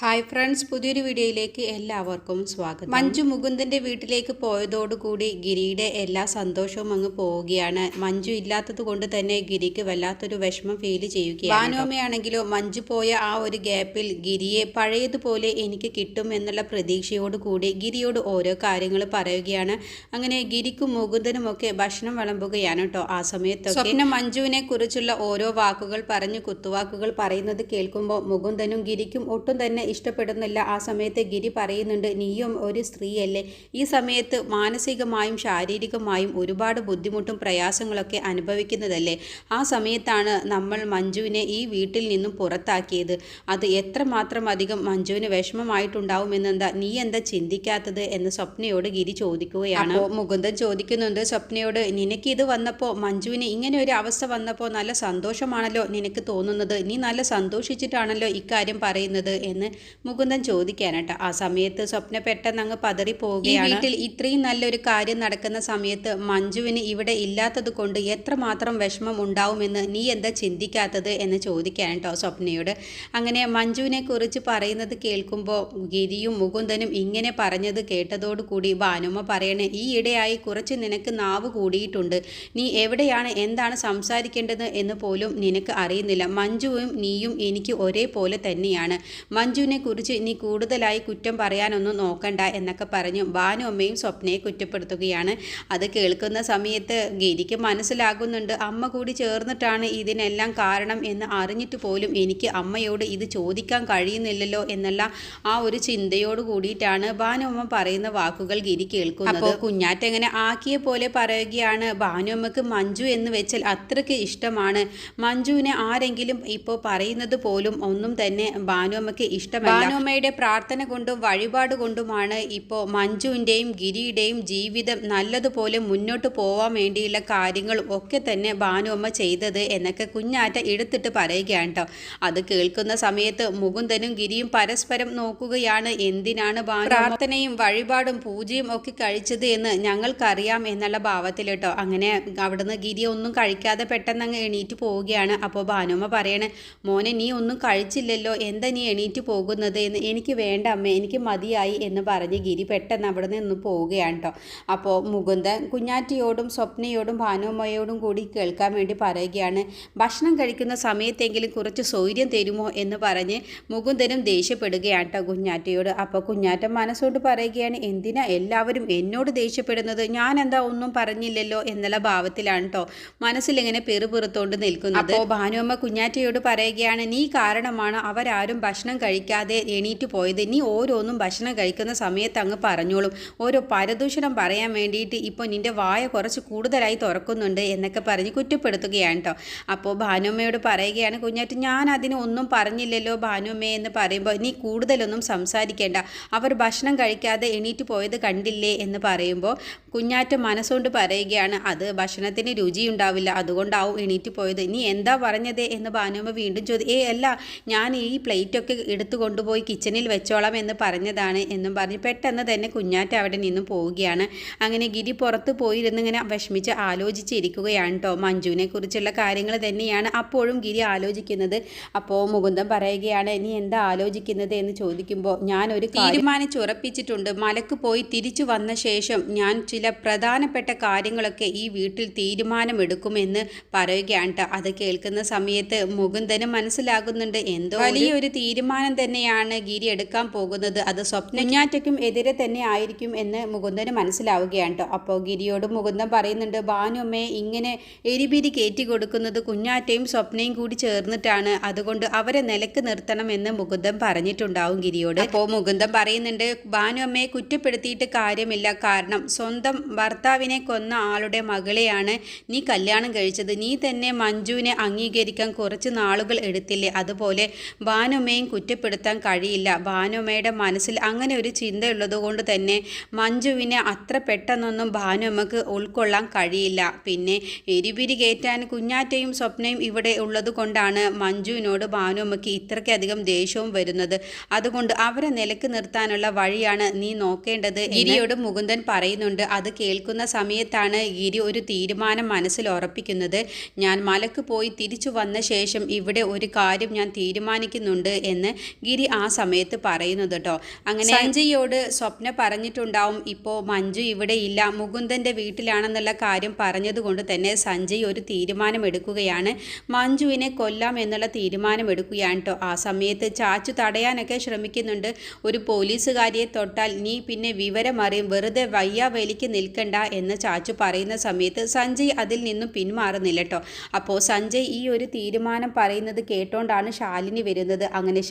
Hi friends പുതിയൊരു വീഡിയോയിലേക്ക് എല്ലാവർക്കും സ്വാഗതം. മഞ്ജു മുകുന്ദന്റെ വീട്ടിലേക്ക് പോയതോടുകൂടി ഗിരിയുടെ എല്ലാ സന്തോഷവും അങ്ങ് പോവുകയാണ്. മഞ്ജു ഇല്ലാത്തത് കൊണ്ട് തന്നെ ഗിരിക്ക് വല്ലാത്തൊരു വിഷമം ഫീൽ ചെയ്യുകയാണ് ഭാനോമയാണെങ്കിലോ മഞ്ജു പോയ ആ ഒരു ഗ്യാപ്പിൽ ഗിരിയെ പഴയതുപോലെ എനിക്ക് കിട്ടും എന്നുള്ള പ്രതീക്ഷയോട് കൂടി ഗിരിയോട് ഓരോ കാര്യങ്ങൾ പറയുകയാണ്. അങ്ങനെ ഗിരിക്കും മുകുന്ദനും ഒക്കെ ഭക്ഷണം വിളമ്പുകയാണ് കേട്ടോ ആ സമയത്തൊക്കെ. സ്വപ്ന മഞ്ജുവിനെ കുറിച്ചുള്ള ഓരോ വാക്കുകൾ പറഞ്ഞു കുത്തുവാക്കുകൾ പറയുന്നത് കേൾക്കുമ്പോൾ മുകുന്ദനും ഗിരിക്കും ഒട്ടും തന്നെ ഇഷ്ടപ്പെടുന്നില്ല. ആ സമയത്ത് ഗിരി പറയുന്നുണ്ട് നീയും ഒരു സ്ത്രീയല്ലേ. ഈ സമയത്ത് മാനസികമായും ശാരീരികമായും ഒരുപാട് ബുദ്ധിമുട്ടും പ്രയാസങ്ങളൊക്കെ അനുഭവിക്കുന്നതല്ലേ. ആ സമയത്താണ് നമ്മൾ മഞ്ജുവിനെ ഈ വീട്ടിൽ നിന്നും പുറത്താക്കിയത്. അത് എത്രമാത്രം അധികം മഞ്ജുവിന് വിഷമമായിട്ടുണ്ടാവുമെന്നെന്താ നീ എന്താ ചിന്തിക്കാത്തത്? എന്ന് സ്വപ്നയോട് ഗിരി ചോദിക്കുകയാണ്. മുകുന്ദൻ ചോദിക്കുന്നുണ്ട് സ്വപ്നയോട് നിനക്ക് ഇത് വന്നപ്പോൾ മഞ്ജുവിന് ഇങ്ങനെ ഒരു അവസ്ഥ വന്നപ്പോൾ നല്ല സന്തോഷമാണല്ലോ നിനക്ക് തോന്നുന്നത്? നീ നല്ല സന്തോഷിച്ചിട്ടാണല്ലോ ഇക്കാര്യം പറയുന്നത്? എന്ന് മുകുന്ദൻ ചോദിക്കാനട്ടോ ആ സമയത്ത് സ്വപ്ന പെട്ടെന്ന് അങ്ങ് പതറി പോവുകയാണ്. വീട്ടിൽ ഇത്രയും നല്ലൊരു കാര്യം നടക്കുന്ന സമയത്ത് മഞ്ജുവിന് ഇവിടെ ഇല്ലാത്തത് കൊണ്ട് എത്രമാത്രം വിഷമം ഉണ്ടാവുമെന്ന് നീ എന്താ ചിന്തിക്കാത്തത് എന്ന് ചോദിക്കാൻ കേട്ടോ സ്വപ്നയോട്. അങ്ങനെ മഞ്ജുവിനെ കുറിച്ച് പറയുന്നത് കേൾക്കുമ്പോൾ ഗിരിയും മുകുന്ദനും ഇങ്ങനെ പറഞ്ഞത് കേട്ടതോടുകൂടി ഭാനുമ്മ പറയണേ ഈ ഇടയായി കുറച്ച് നിനക്ക് നാവ് കൂടിയിട്ടുണ്ട്. നീ എവിടെയാണ് എന്താണ് സംസാരിക്കേണ്ടത് എന്ന് പോലും നിനക്ക് അറിയുന്നില്ല. മഞ്ജുവും നീയും എനിക്ക് ഒരേപോലെ തന്നെയാണ്. മഞ്ജുവിനെ കുറിച്ച് ഇനി കൂടുതലായി കുറ്റം പറയാനൊന്നും നോക്കണ്ട എന്നൊക്കെ പറഞ്ഞു ഭാനു അമ്മയും സ്വപ്നയെ കുറ്റപ്പെടുത്തുകയാണ്. അത് കേൾക്കുന്ന സമയത്ത് ഗിരിക്ക് മനസ്സിലാകുന്നുണ്ട് അമ്മ കൂടി ചേർന്നിട്ടാണ് ഇതിനെല്ലാം കാരണം എന്ന് അറിഞ്ഞിട്ട് പോലും എനിക്ക് അമ്മയോട് ഇത് ചോദിക്കാൻ കഴിയുന്നില്ലല്ലോ എന്നുള്ള ആ ഒരു ചിന്തയോട് കൂടിയിട്ടാണ് ഭാനുമ്മ പറയുന്ന വാക്കുകൾ ഗിരി കേൾക്കുന്നത്. അപ്പോൾ കുഞ്ഞാറ്റെങ്ങനെ ആക്കിയ പോലെ പറയുകയാണ് ഭാനുമ്മക്ക് മഞ്ജു എന്ന് വെച്ചാൽ അത്രയ്ക്ക് ഇഷ്ടമാണ്. മഞ്ജുവിനെ ആരെങ്കിലും ഇപ്പോൾ പറയുന്നത് പോലും ഒന്നും തന്നെ ഭാനുമ്മക്ക് ഇഷ്ടമല്ല ഭാനുമ്മയുടെ പ്രാർത്ഥന കൊണ്ടും വഴിപാട് കൊണ്ടുമാണ് ഇപ്പോൾ മഞ്ജുവിന്റെയും ഗിരിയുടെയും ജീവിതം നല്ലതുപോലെ മുന്നോട്ട് പോവാൻ വേണ്ടിയുള്ള കാര്യങ്ങളും ഒക്കെ തന്നെ ഭാനുമ്മ ചെയ്തത് എന്നൊക്കെ കുഞ്ഞാറ്റ എടുത്തിട്ട് പറയുകയാണ് കേട്ടോ. അത് കേൾക്കുന്ന സമയത്ത് മുകുന്ദനും ഗിരിയും പരസ്പരം നോക്കുകയാണ്. എന്തിനാണ് പ്രാർത്ഥനയും വഴിപാടും പൂജയും ഒക്കെ കഴിച്ചത് എന്ന് ഞങ്ങൾക്കറിയാം എന്നുള്ള ഭാവത്തിൽ കേട്ടോ. അങ്ങനെ അവിടുന്ന് ഗിരി ഒന്നും കഴിക്കാതെ പെട്ടെന്ന് അങ്ങ് എണീറ്റ് പോവുകയാണ്. അപ്പോൾ ഭാനുമ്മ പറയണേ മോനെ നീ ഒന്നും കഴിച്ചില്ലല്ലോ. എന്താ നീ എണീറ്റ് പോകുന്നത് എന്ന് എനിക്ക് വേണ്ട അമ്മ എനിക്ക് മതിയായി എന്ന് പറഞ്ഞ് ഗിരി പെട്ടെന്ന് അവിടെ നിന്ന് പോവുകയാണ് കേട്ടോ അപ്പോൾ മുകുന്ദൻ കുഞ്ഞാറ്റിയോടും സ്വപ്നയോടും ഭാനുമ്മയോടും കൂടി കേൾക്കാൻ വേണ്ടി പറയുകയാണ് ഭക്ഷണം കഴിക്കുന്ന സമയത്തെങ്കിലും കുറച്ച് സൗര്യം തരുമോ? എന്ന് പറഞ്ഞ് മുകുന്ദനും ദേഷ്യപ്പെടുകയാണ് കേട്ടോ കുഞ്ഞാറ്റയോട്. അപ്പോൾ കുഞ്ഞാറ്റ മനസ്സോട് പറയുകയാണ് എന്തിനാ എല്ലാവരും എന്നോട് ദേഷ്യപ്പെടുന്നത്? ഞാൻ എന്താ ഒന്നും പറഞ്ഞില്ലല്ലോ? എന്നുള്ള ഭാവത്തിലാണ് കേട്ടോ മനസ്സിലിങ്ങനെ പെറുപുറത്തോണ്ട് നിൽക്കുന്നത്. അപ്പോൾ ഭാനുമ്മ കുഞ്ഞാറ്റയോട് പറയുകയാണ് നീ കാരണമാണ് അവരാരും ഭക്ഷണം കഴിക്കാതെ എണീറ്റ് പോയത്. ഇനി ഓരോന്നും ഭക്ഷണം കഴിക്കുന്ന സമയത്ത് അങ്ങ് പറഞ്ഞോളും. ഓരോ പരദൂഷണം പറയാൻ വേണ്ടിയിട്ട് ഇപ്പോൾ നിന്റെ വായ കുറച്ച് കൂടുതലായി തുറക്കുന്നുണ്ട് എന്നൊക്കെ പറഞ്ഞ് കുറ്റപ്പെടുത്തുകയാണ് കേട്ടോ അപ്പോൾ ഭാനുമ്മയോട് പറയുകയാണ് കുഞ്ഞാറ്റ് ഞാൻ അതിന് ഒന്നും പറഞ്ഞില്ലല്ലോ ഭാനുമ്മേ എന്ന് പറയുമ്പോൾ നീ കൂടുതലൊന്നും സംസാരിക്കേണ്ട. അവർ ഭക്ഷണം കഴിക്കാതെ എണീറ്റ് പോയത് കണ്ടില്ലേ എന്ന് പറയുമ്പോൾ കുഞ്ഞാറ്റ മനസ്സുകൊണ്ട് പറയുകയാണ് അത് ഭക്ഷണത്തിന് രുചിയുണ്ടാവില്ല. അതുകൊണ്ടാവും എണീറ്റ് പോയത്. നീ എന്താ പറഞ്ഞത്? എന്ന് ഭാനുമ്മ വീണ്ടും ചോദി ഏ അല്ല. ഞാൻ ഈ പ്ലേറ്റൊക്കെ എടുത്തു കൊണ്ടുപോയി കിച്ചണിൽ വെച്ചോളാം എന്ന് പറഞ്ഞതാണ് എന്നും പറഞ്ഞ്. പെട്ടെന്ന് തന്നെ കുഞ്ഞാറ്റ അവിടെ നിന്നും പോവുകയാണ്. അങ്ങനെ ഗിരി പുറത്ത് പോയിരുന്ന് ഇങ്ങനെ വിഷമിച്ച് ആലോചിച്ചിരിക്കുകയാണ് കേട്ടോ മഞ്ജുവിനെ കുറിച്ചുള്ള കാര്യങ്ങൾ തന്നെയാണ് അപ്പോഴും ഗിരി ആലോചിക്കുന്നത്. അപ്പോൾ മുകുന്ദൻ പറയുകയാണ് നീ എന്താ ആലോചിക്കുന്നത്? എന്ന് ചോദിക്കുമ്പോൾ ഞാൻ ഒരു തീരുമാനിച്ചുറപ്പിച്ചിട്ടുണ്ട് മലക്ക് പോയി തിരിച്ചു വന്ന ശേഷം ഞാൻ ചില പ്രധാനപ്പെട്ട കാര്യങ്ങളൊക്കെ ഈ വീട്ടിൽ തീരുമാനമെടുക്കുമെന്ന് പറയുകയാണ് കേട്ടോ അത് കേൾക്കുന്ന സമയത്ത് മുകുന്ദന് മനസ്സിലാകുന്നുണ്ട്. എന്തോ വലിയൊരു തീരുമാനം തന്നെയാണ് ഗിരി എടുക്കാൻ പോകുന്നത്. അത് സ്വപ്ന കുഞ്ഞാറ്റയ്ക്കും എതിരെ തന്നെ ആയിരിക്കും എന്ന് മുകുന്ദന് മനസ്സിലാവുകയാണ് കേട്ടോ. അപ്പോൾ ഗിരിയോട് മുകുന്ദൻ പറയുന്നുണ്ട് ഭാനുമ്മയെ ഇങ്ങനെ എരിപിരി കയറ്റി കൊടുക്കുന്നത് കുഞ്ഞാറ്റയും സ്വപ്നയും കൂടി ചേർന്നിട്ടാണ്. അതുകൊണ്ട് അവരെ നിലയ്ക്ക് നിർത്തണം എന്ന് മുകുന്ദൻ പറഞ്ഞിട്ടുണ്ടാവും ഗിരിയോട്. അപ്പോൾ മുകുന്ദൻ പറയുന്നുണ്ട് ഭാനുമ്മയെ കുറ്റപ്പെടുത്തിയിട്ട് കാര്യമില്ല. കാരണം സ്വന്തം ഭർത്താവിനെ കൊന്ന ആളുടെ മകളെയാണ് നീ കല്യാണം കഴിച്ചത്. നീ തന്നെ മഞ്ജുവിനെ അംഗീകരിക്കാൻ കുറച്ച് നാളുകൾ എടുത്തില്ലേ? അതുപോലെ ഭാനുമ്മയും കുറ്റപ്പെടുത്താൻ കഴിയില്ല. ഭാനുമ്മയുടെ മനസ്സിൽ അങ്ങനെ ഒരു ചിന്തയുള്ളത് കൊണ്ട് തന്നെ മഞ്ജുവിനെ അത്ര പെട്ടെന്നൊന്നും ഭാനുമ്മക്ക് ഉൾക്കൊള്ളാൻ കഴിയില്ല. പിന്നെ എരിപിരി കയറ്റാൻ കുഞ്ഞാറ്റയും സ്വപ്നയും ഇവിടെ ഉള്ളത് കൊണ്ടാണ് മഞ്ജുവിനോട് ഭാനുമ്മക്ക് ഇത്രയ്ക്കധികം ദേഷ്യവും വരുന്നത്. അതുകൊണ്ട് അവരെ നിലയ്ക്ക് നിർത്താനുള്ള വഴിയാണ് നീ നോക്കേണ്ടത് ഗിരിയോട് മുകുന്ദൻ പറയുന്നുണ്ട്. അത് കേൾക്കുന്ന സമയത്താണ് ഗിരി ഒരു തീരുമാനം മനസ്സിൽ ഉറപ്പിക്കുന്നത്. ഞാൻ മലക്ക് പോയി തിരിച്ചു വന്ന ശേഷം ഇവിടെ ഒരു കാര്യം ഞാൻ തീരുമാനിക്കുന്നുണ്ട് എന്ന് ഗിരി ആ സമയത്ത് പറയുന്നത് കേട്ടോ അങ്ങനെ സഞ്ജയോട് സ്വപ്ന പറഞ്ഞിട്ടുണ്ടാവും ഇപ്പോൾ മഞ്ജു ഇവിടെ ഇല്ല മുകുന്ദന്റെ വീട്ടിലാണെന്നുള്ള കാര്യം പറഞ്ഞതുകൊണ്ട് തന്നെ സഞ്ജയ് ഒരു തീരുമാനം എടുക്കുകയാണ് മഞ്ജുവിനെ കൊല്ലാം എന്നുള്ള തീരുമാനം എടുക്കുകയാണ് കേട്ടോ ആ സമയത്ത് ചാച്ചു തടയാനൊക്കെ ശ്രമിക്കുന്നുണ്ട്. ഒരു പോലീസുകാരിയെ തൊട്ടാൽ നീ പിന്നെ വിവരമറിയും വെറുതെ വയ്യ വലിക്ക് നിൽക്കണ്ട എന്ന് ചാച്ചു പറയുന്ന സമയത്ത് സഞ്ജയ് അതിൽ നിന്നും പിന്മാറുന്നില്ല കേട്ടോ അപ്പോൾ സഞ്ജയ് ഈ ഒരു തീരുമാനം പറയുന്നത് കേട്ടോണ്ടാണ് ശാലിനി വരുന്നത്. അങ്ങനെ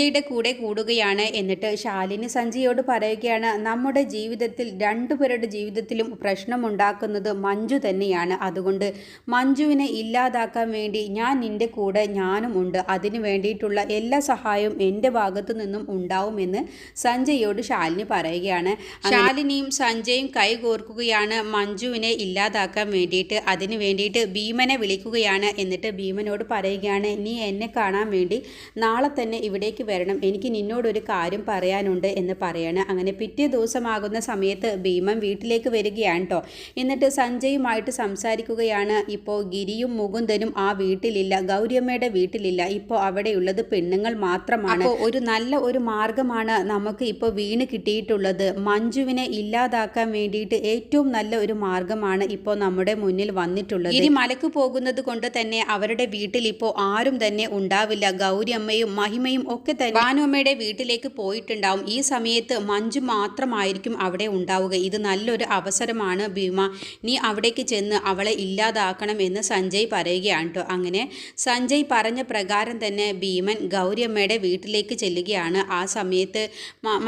സഞ്ജയുടെ കൂടെ കൂടുകയാണ്. എന്നിട്ട് ശാലിനി സഞ്ജയോട് പറയുകയാണ് നമ്മുടെ ജീവിതത്തിൽ രണ്ടുപേരുടെ ജീവിതത്തിലും പ്രശ്നമുണ്ടാക്കുന്നത് മഞ്ജു തന്നെയാണ്. അതുകൊണ്ട് മഞ്ജുവിനെ ഇല്ലാതാക്കാൻ വേണ്ടി ഞാൻ നിന്റെ കൂടെ ഞാനും ഉണ്ട്. അതിനു വേണ്ടിയിട്ടുള്ള എല്ലാ സഹായവും എന്റെ ഭാഗത്തു നിന്നും ഉണ്ടാവുമെന്ന് സഞ്ജയോട് ശാലിനി പറയുകയാണ്. ശാലിനിയും സഞ്ജയും കൈകോർക്കുകയാണ് മഞ്ജുവിനെ ഇല്ലാതാക്കാൻ വേണ്ടിയിട്ട്. അതിനു വേണ്ടിയിട്ട് ഭീമനെ വിളിക്കുകയാണ്. എന്നിട്ട് ഭീമനോട് പറയുകയാണ് നീ എന്നെ കാണാൻ വേണ്ടി നാളെ തന്നെ ഇവിടേക്ക് വരണം. എനിക്ക് നിന്നോടൊരു കാര്യം പറയാനുണ്ട് എന്ന് പറയാണ്. അങ്ങനെ പിറ്റേ ദിവസമാകുന്ന സമയത്ത് ഭീമൻ വീട്ടിലേക്ക് വരികയാണ് കേട്ടോ എന്നിട്ട് സഞ്ജയുമായിട്ട് സംസാരിക്കുകയാണ്. ഇപ്പോൾ ഗിരിയും മുകുന്ദനും ആ വീട്ടിലില്ല. ഗൗരിയമ്മയുടെ വീട്ടിലില്ല. ഇപ്പോൾ അവിടെയുള്ളത് പെണ്ണുങ്ങൾ മാത്രമാണ്. ഒരു നല്ല ഒരു മാർഗമാണ് നമുക്ക് ഇപ്പോൾ വീണ് കിട്ടിയിട്ടുള്ളത്. മഞ്ജുവിനെ ഇല്ലാതാക്കാൻ വേണ്ടിയിട്ട് ഏറ്റവും നല്ല ഒരു മാർഗമാണ് ഇപ്പോൾ നമ്മുടെ മുന്നിൽ വന്നിട്ടുള്ളത്. ഗിരി മലക്ക് പോകുന്നത് കൊണ്ട് തന്നെ അവരുടെ വീട്ടിൽ ഇപ്പോൾ ആരും തന്നെ ഉണ്ടാവില്ല. ഗൗരിയമ്മയും മഹിമയും ഒക്കെ തന്നെ ഭാനുമ്മയുടെ വീട്ടിലേക്ക് പോയിട്ടുണ്ടാവും. ഈ സമയത്ത് മഞ്ജു മാത്രമായിരിക്കും അവിടെ ഉണ്ടാവുക. ഇത് നല്ലൊരു അവസരമാണ് ഭീമ. നീ അവിടേക്ക് ചെന്ന് അവളെ ഇല്ലാതാക്കണം എന്ന് സഞ്ജയ് പറയുകയാണ് കേട്ടോ. അങ്ങനെ സഞ്ജയ് പറഞ്ഞ പ്രകാരം തന്നെ ഭീമൻ ഗൗരിയമ്മയുടെ വീട്ടിലേക്ക് ചെല്ലുകയാണ്. ആ സമയത്ത്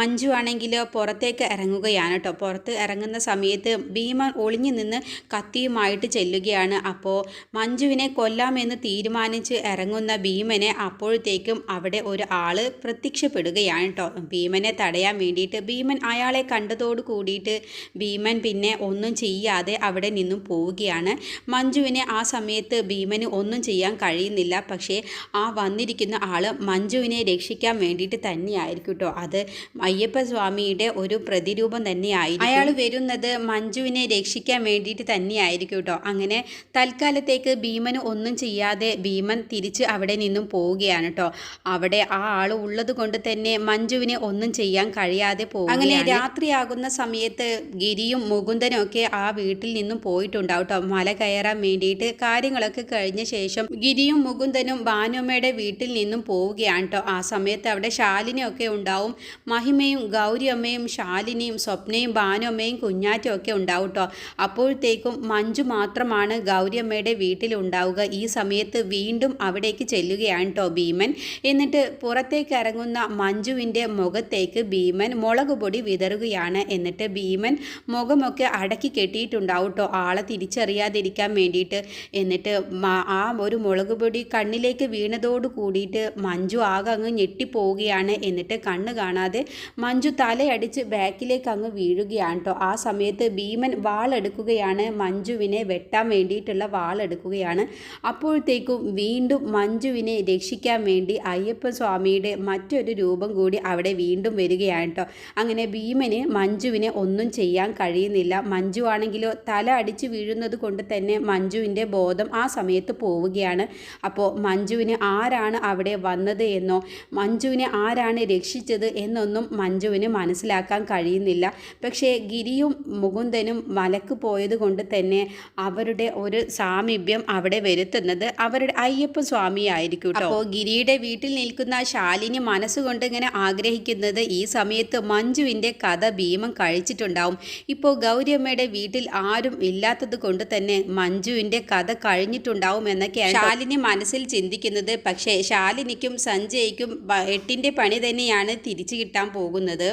മഞ്ജു ആണെങ്കിൽ പുറത്തേക്ക് ഇറങ്ങുകയാണ് കേട്ടോ. പുറത്ത് ഇറങ്ങുന്ന സമയത്ത് ഭീമൻ ഒളിഞ്ഞു നിന്ന് കത്തിയുമായിട്ട് ചെല്ലുകയാണ്. അപ്പോൾ മഞ്ജുവിനെ കൊല്ലാമെന്ന് തീരുമാനിച്ച് ഇറങ്ങുന്ന ഭീമനെ അപ്പോഴത്തേക്കും അവിടെ ഒരു ആൾ പ്രത്യക്ഷപ്പെടുകയാണ് കേട്ടോ ഭീമനെ തടയാൻ വേണ്ടിയിട്ട് ഭീമൻ അയാളെ കണ്ടതോട് കൂടിയിട്ട് ഭീമൻ പിന്നെ ഒന്നും ചെയ്യാതെ അവിടെ നിന്നും പോവുകയാണ്. മഞ്ജുവിനെ ആ സമയത്ത് ഭീമന് ഒന്നും ചെയ്യാൻ കഴിയുന്നില്ല. പക്ഷേ ആ വന്നിരിക്കുന്ന ആൾ മഞ്ജുവിനെ രക്ഷിക്കാൻ വേണ്ടിയിട്ട് തന്നെയായിരിക്കും കേട്ടോ അത് അയ്യപ്പ സ്വാമിയുടെ ഒരു പ്രതിരൂപം തന്നെയായിരിക്കും. അയാൾ വരുന്നത് മഞ്ജുവിനെ രക്ഷിക്കാൻ വേണ്ടിയിട്ട് തന്നെയായിരിക്കും കേട്ടോ അങ്ങനെ തൽക്കാലത്തേക്ക് ഭീമന് ഒന്നും ചെയ്യാതെ ഭീമൻ തിരിച്ച് അവിടെ നിന്നും പോവുകയാണ് കേട്ടോ അവിടെ ആ ആൾ ഉള്ളത് കൊണ്ട് തന്നെ മഞ്ജുവിനെ ഒന്നും ചെയ്യാൻ കഴിയാതെ പോകും അങ്ങനെ രാത്രിയാകുന്ന സമയത്ത് ഗിരിയും മുകുന്ദനും ഒക്കെ ആ വീട്ടിൽ നിന്നും പോയിട്ടുണ്ടാവും കേട്ടോ മല കയറാൻ വേണ്ടിയിട്ട് കാര്യങ്ങളൊക്കെ കഴിഞ്ഞ ശേഷം ഗിരിയും മുകുന്ദനും ഭാനുമ്മയുടെ വീട്ടിൽ നിന്നും പോവുകയാണ് കേട്ടോ ആ സമയത്ത് അവിടെ ശാലിനിയൊക്കെ ഉണ്ടാവും. മഹിമയും ഗൗരിയമ്മയും ശാലിനിയും സ്വപ്നയും ഭാനുമ്മയും കുഞ്ഞാറ്റും ഒക്കെ ഉണ്ടാവും കേട്ടോ അപ്പോഴത്തേക്കും മഞ്ജു മാത്രമാണ് ഗൗരിയമ്മയുടെ വീട്ടിൽ ഉണ്ടാവുക. ഈ സമയത്ത് വീണ്ടും അവിടേക്ക് ചെല്ലുകയാണ് കേട്ടോ ഭീമൻ. എന്നിട്ട് പുറത്തേക്ക് ഇറങ്ങുന്ന മഞ്ജുവിന്റെ മുഖത്തേക്ക് ഭീമൻ മുളക് പൊടി വിതറുകയാണ്. എന്നിട്ട് ഭീമൻ മുഖമൊക്കെ അടക്കി കെട്ടിയിട്ടുണ്ടാവും കേട്ടോ ആളെ തിരിച്ചറിയാതിരിക്കാൻ വേണ്ടിയിട്ട്. എന്നിട്ട് ആ ഒരു മുളകുപൊടി കണ്ണിലേക്ക് വീണതോട് കൂടിയിട്ട് മഞ്ജു ആകെ അങ്ങ് ഞെട്ടിപ്പോവുകയാണ്. എന്നിട്ട് കണ്ണ് കാണാതെ മഞ്ജു തലയടിച്ച് ബാക്കിലേക്ക് അങ്ങ് വീഴുകയാണ് കേട്ടോ ആ സമയത്ത് ഭീമൻ വാളെടുക്കുകയാണ്. മഞ്ജുവിനെ വെട്ടാൻ വേണ്ടിയിട്ടുള്ള വാളെടുക്കുകയാണ്. അപ്പോഴത്തേക്കും വീണ്ടും മഞ്ജുവിനെ രക്ഷിക്കാൻ വേണ്ടി അയ്യപ്പ സ്വാമിയുടെ മറ്റൊരു രൂപം കൂടി അവിടെ വീണ്ടും വരികയാണ് കേട്ടോ. അങ്ങനെ ഭീമന് മഞ്ജുവിനെ ഒന്നും ചെയ്യാൻ കഴിയുന്നില്ല. മഞ്ജു ആണെങ്കിലോ തല അടിച്ച് വീഴുന്നത് കൊണ്ട് തന്നെ മഞ്ജുവിന്റെ ബോധം ആ സമയത്ത് പോവുകയാണ്. അപ്പോൾ മഞ്ജുവിന് ആരാണ് അവിടെ വന്നത് എന്നോ മഞ്ജുവിനെ ആരാണ് രക്ഷിച്ചത് എന്നൊന്നും മഞ്ജുവിന് മനസ്സിലാക്കാൻ കഴിയുന്നില്ല. പക്ഷേ ഗിരിയും മുകുന്ദനും മലക്ക് പോയത് കൊണ്ട് തന്നെ അവരുടെ ഒരു സാമീപ്യം അവിടെ വരുത്തുന്നത് അവരുടെ അയ്യപ്പ സ്വാമി ആയിരിക്കും അപ്പോൾ ഗിരിയുടെ വീട്ടിൽ നിൽക്കുന്ന ശാലിനി മനസ്സുകൊണ്ട് ഇങ്ങനെ ആഗ്രഹിക്കുന്നത് ഈ സമയത്ത് മഞ്ജുവിന്റെ കഥ ഭീമം കഴിച്ചിട്ടുണ്ടാവും. ഇപ്പോൾ ഗൗരിയമ്മയുടെ വീട്ടിൽ ആരും ഇല്ലാത്തത് കൊണ്ട് തന്നെ മഞ്ജുവിന്റെ കഥ കഴിഞ്ഞിട്ടുണ്ടാവും എന്നൊക്കെയാണ് ശാലിനി മനസ്സിൽ ചിന്തിക്കുന്നത്. പക്ഷേ ശാലിനിക്കും സഞ്ജയ്ക്കും എട്ടിന്റെ പണി തന്നെയാണ് തിരിച്ചു കിട്ടാൻ പോകുന്നത്.